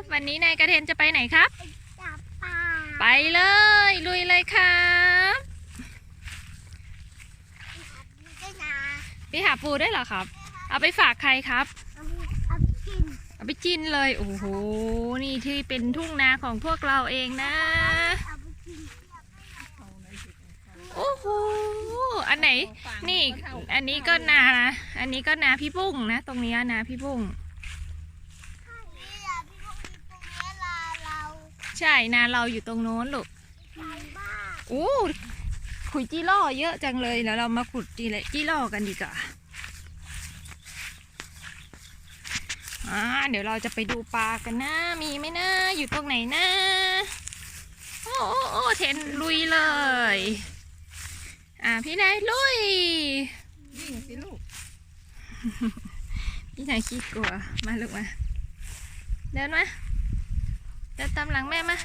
บวันนี้นายกระเทนจะไปไหนครับจับปลาไปเลย ลุยเลยครับด้วยนะไปหาปูได้วยเหรอครับ เอาไปฝากใครครับ เอาเอาไปกินเอาไปจินเลย โอ้โห นี่ที่เป็นทุ่งนาของพวกเราเองนะเอาไปกินโอ้โห อันไหน นี่ อันนี้ก็นาอันนี้ก็นาพี่ปุ้งนะ ตรงเนี้ยนาพี่ปุ้ง นี่แหละพี่พวกนี้ตรงนี้ลาเรา ใช่นาเราอยู่ตรงโน้นลูกใจมากโอ้ขุยจี้ล่อเยอะจังเลยแล้วเรามาขุดจีเลยจี้ล่อกันดีกว่าอ่าเดี๋ยวเราจะไปดูปลากันนะ มีไหมนะ อยู่ตรงไหนนะโอ้โอ้โอ้เทนลุยเลย อ่าพี่นายลุยวิ่งสิลูกพี่นายขี้กลัวมาลูกมาเดินมา เดินตามหลังแม่มา